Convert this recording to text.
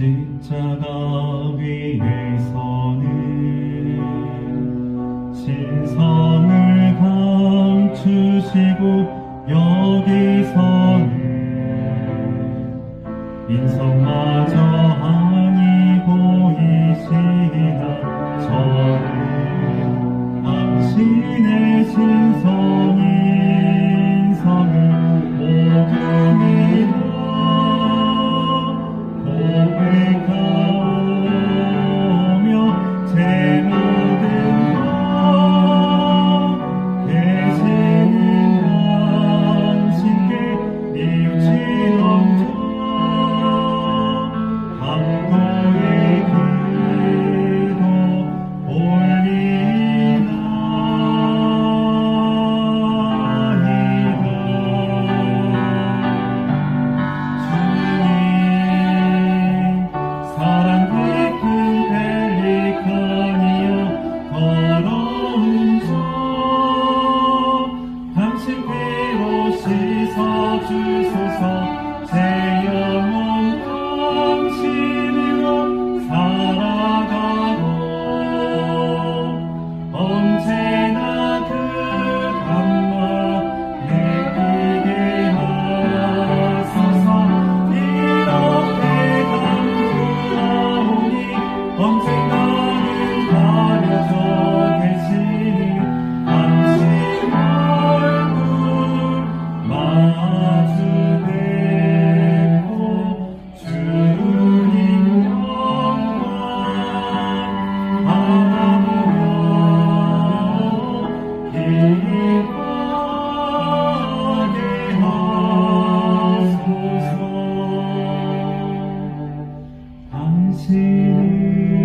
십자가 위에서는 신성을 감추시고 여기서는 인성마저 mountains. See.